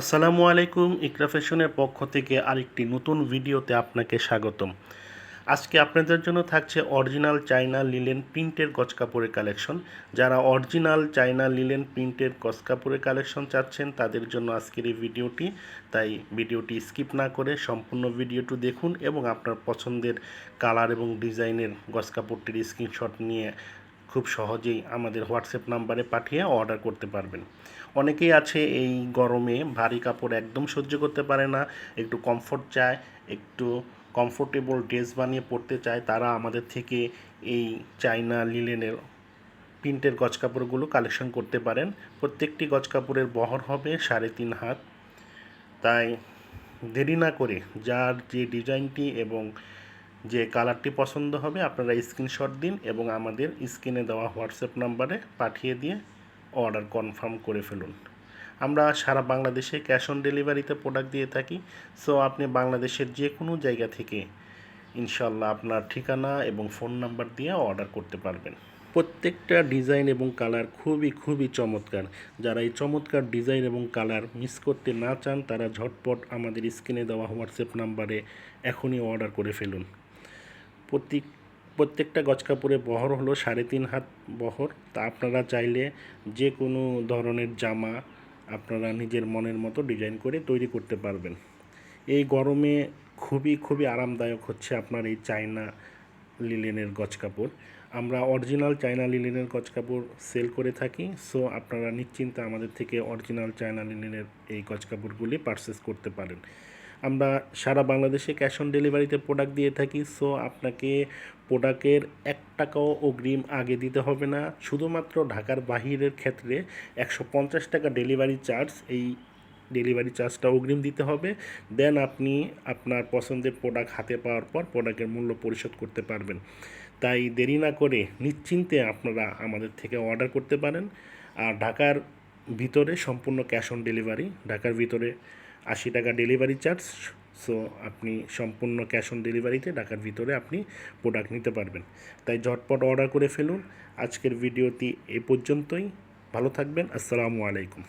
আসসালামু আলাইকুম ইকরা ফ্যাশনের পক্ষ থেকে আরেকটি নতুন ভিডিওতে আপনাকে স্বাগতম। আজকে আপনাদের জন্য থাকছে অরিজিনাল চাইনা লিলেন প্রিন্টের গজ কাপড়ের কালেকশন। যারা অরিজিনাল চাইনা লিলেন প্রিন্টের গজ কাপড়ের কালেকশন চাচ্ছেন, তাদের জন্য আজকের এই ভিডিওটি। তাই ভিডিওটি স্কিপ না করে সম্পূর্ণ ভিডিওটি দেখুন এবং আপনার পছন্দের কালার এবং ডিজাইনের গজ কাপড়টির স্ক্রিনশট নিয়ে খুব সহজেই আমাদের হোয়াটসঅ্যাপ নাম্বারে পাঠিয়ে অর্ডার করতে পারবেন। অনেকেই আছে এই গরমে ভারী কাপড় একদম সহ্য করতে পারে না, একটু কমফোর্ট চায়, একটু কমফোর্টেবল ড্রেস বানিয়ে পরতে চায়। তারা আমাদের থেকে এই চাইনা লিলেনের প্রিন্টের গজ কাপড়গুলো কালেকশন করতে পারেন। প্রত্যেকটি গজ কাপড়ের বহর হবে সাড়ে তিন হাত। তাই দেরি না করে যার যে ডিজাইনটি এবং যে কালারটি পছন্দ হবে আপনারা স্ক্রিনশট দিন এবং আমাদের স্ক্রিনে দেওয়া হোয়াটসঅ্যাপ নাম্বারে পাঠিয়ে দিয়ে অর্ডার কনফার্ম করে ফেলুন। আমরা সারা বাংলাদেশে ক্যাশ অন ডেলিভারিতে প্রোডাক্ট দিয়ে থাকি, সো আপনি বাংলাদেশের যে কোনো জায়গা থেকে ইনশাল্লাহ আপনার ঠিকানা এবং ফোন নাম্বার দিয়ে অর্ডার করতে পারবেন। প্রত্যেকটা ডিজাইন এবং কালার খুবই খুবই চমৎকার। যারা এই চমৎকার ডিজাইন এবং কালার মিস করতে না চান, তারা ঝটপট আমাদের স্ক্রিনে দেওয়া হোয়াটসঅ্যাপ নাম্বারে এখনই অর্ডার করে ফেলুন। প্রত্যেক প্রত্যেকটা গজ কাপড়ের বহর হলো সাড়ে তিন হাত বহর। তা আপনারা চাইলে যে কোনো ধরনের জামা আপনারা নিজের মনের মতো ডিজাইন করে তৈরি করতে পারবেন। এই গরমে খুবই খুবই আরামদায়ক হচ্ছে আপনার এই চায়না লিলেনের গজ কাপড়। আমরা অরিজিনাল চায়না লিলেনের গজ কাপড় সেল করে থাকি, সো আপনারা নিশ্চিন্তে আমাদের থেকে অরিজিনাল চায়না লিলেনের এই গজ কাপড়গুলি পারচেস করতে পারেন। আমরা সারা বাংলাদেশে ক্যাশ অন ডেলিভারিতে প্রোডাক্ট দিয়ে থাকি সো আপনাকে প্রোডাক্টের এক টাকাও অগ্রিম আগে দিতে হবে না। শুধুমাত্র ঢাকার বাহিরের ক্ষেত্রে একশো পঞ্চাশ টাকা ডেলিভারি চার্জ এই ডেলিভারি চার্জটা অগ্রিম দিতে হবে। দেন আপনি আপনার পছন্দের প্রোডাক্ট হাতে পাওয়ার পর প্রোডাক্টের মূল্য পরিশোধ করতে পারবেন। তাই দেরি না করে নিশ্চিন্তে আপনারা আমাদের থেকে অর্ডার করতে পারেন। আর ঢাকার ভিতরে সম্পূর্ণ ক্যাশ অন ডেলিভারি ঢাকার ভিতরে আশি টাকা ডেলিভারি চার্জ সো আপনি সম্পূর্ণ ক্যাশ অন ডেলিভারিতে ঢাকার ভিতরে আপনি প্রোডাক্ট নিতে পারবেন। তাই ঝটপট অর্ডার করে ফেলুন। আজকের ভিডিওটি এ পর্যন্তই। ভালো থাকবেন। আসসালামু আলাইকুম।